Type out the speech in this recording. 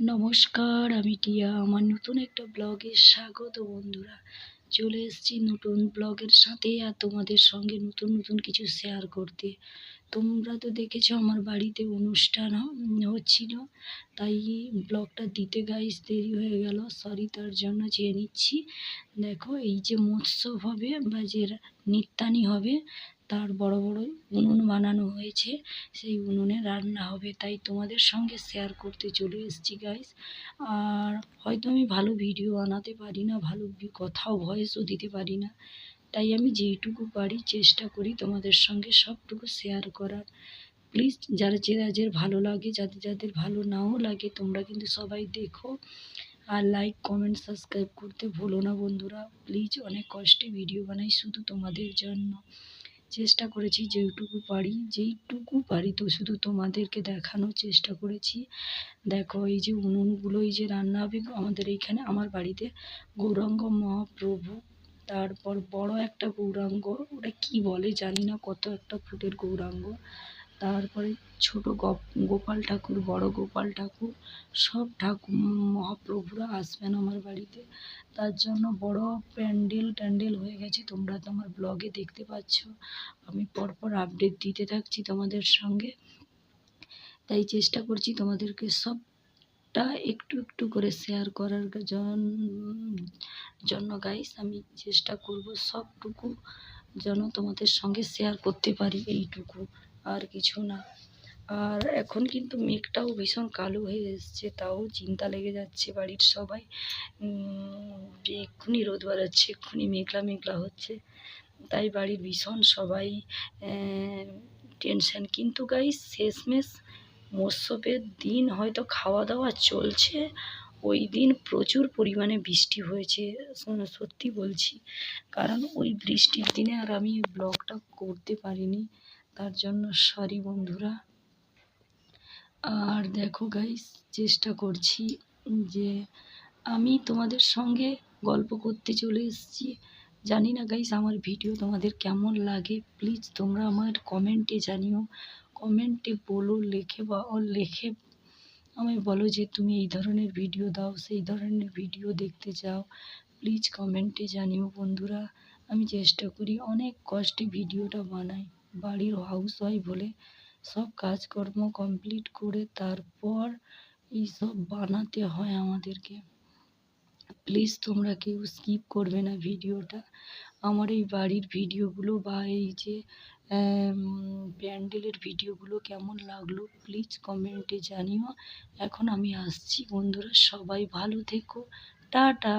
নমস্কার, আমি টিয়া। আমার নতুন একটা ব্লগে স্বাগত বন্ধুরা। চলে এসেছি নতুন ব্লগের সাথে আর তোমাদের সঙ্গে নতুন নতুন কিছু শেয়ার করতে। তোমরা তো দেখেছ আমার বাড়িতে অনুষ্ঠান হচ্ছিল। তাই ব্লগটা দিতে গাইস দেরি হয়ে গেল। সরি তার জন্য চেয়ে নিচ্ছি। দেখো, এই যে মৎস্য হবে বা যে নিত্যানি হবে, তার বড় বড় উনুন বানানো হয়েছে। সেই উনুনে রান্না হবে। তাই তোমাদের সঙ্গে শেয়ার করতে চলে এসেছি গাইস আর হয়তো আমি ভালো ভিডিও বানাতে পারি না, ভালো কথাও ভয়েসও দিতে পারি না। তাই আমি যেইটুকু পারি চেষ্টা করি তোমাদের সঙ্গে সবটুকু শেয়ার করার। প্লিজ যারা যাদের ভালো লাগে, যাদের যাদের ভালো নাও লাগে, তোমরা কিন্তু সবাই দেখো। আর লাইক কমেন্ট সাবস্ক্রাইব করতে ভুলো না বন্ধুরা। প্লিজ অনেক কষ্টে ভিডিও বানাই শুধু তোমাদের জন্য। চেষ্টা করেছি যেইটুকু পারি যেইটুকু পারি তো শুধু তোমাদেরকে দেখানোর চেষ্টা করেছি। দেখো, এই যে উনুনগুলো, এই যে রান্না হবে আমাদের এইখানে আমার বাড়িতে গৌরাঙ্গ মহাপ্রভু তারপর বড় একটা গৌরাঙ্গ, ওটা কি বলে জানি না কত একটা ফুটের গৌরাঙ্গ। তারপরে ছোট গপ- গোপাল ঠাকুর, বড় গোপাল ঠাকুর, সব ঠাকুর, মহাপ্রভুরা আসবেন আমার বাড়িতে। তার জন্য বড় প্যান্ডেল ট্যান্ডেল হয়ে গেছে, তোমরা তো আমার ব্লগে দেখতে পাচ্ছ। আমি পরপর আপডেট দিতে থাকছি তোমাদের সঙ্গে। তাই চেষ্টা করছি তোমাদেরকে সবটা একটু একটু করে শেয়ার করার জন- জন্য গাইস আমি চেষ্টা করব সবটুকু যেন তোমাদের সঙ্গে শেয়ার করতে পারি এইটুকু, আর কিছু না। আর এখন কিন্তু মেঘটাও ভীষণ কালো হয়ে এসছে, তাও চিন্তা লেগে যাচ্ছে বাড়ির সবাই। এক্ষুনি রোদ বাড়াচ্ছে, এক্ষুনি মেঘলা মেঘলা হচ্ছে, তাই বাড়ির ভীষণ সবাই টেনশন কিন্তু গাইস শেষমেশ মৎস্যবের দিন হয়তো খাওয়া দাওয়া চলছে। ওই দিন প্রচুর পরিমাণে বৃষ্টি হয়েছে সত্যি বলছি। কারণ ওই বৃষ্টির দিনে আর আমি ব্লগটা করতে পারিনি, তার জন্য সরি বন্ধুরা। আর দেখো গাইস চেষ্টা করছি যে আমি তোমাদের সঙ্গে গল্প করতে চলে এসেছি। জানি না গাইস আমার ভিডিও তোমাদের কেমন লাগে? প্লিজ তোমরা আমার কমেন্টে জানিও। কমেন্টে বলো, লেখে বা ও লেখে আমায় বলো যে তুমি এই ধরনের ভিডিও দাও, সেই ধরনের ভিডিও দেখতে চাও। প্লিজ কমেন্টে জানিও বন্ধুরা। আমি চেষ্টা করি অনেক কষ্টে ভিডিওটা বানাই। বাড়ির হাউস ওয়াইফ বলে সব কাজকর্ম কমপ্লিট করে তারপর এইসব বানাতে হয় আমাদেরকে। প্লিজ তোমরা কেউ স্কিপ করবে না ভিডিওটা আমার এই বাড়ির ভিডিওগুলো বা এই যে প্যান্ডেলের ভিডিওগুলো কেমন লাগল প্লিজ কমেন্টে জানিও। এখন আমি আসছি বন্ধুরা, সবাই ভালো থেকো। টাটা!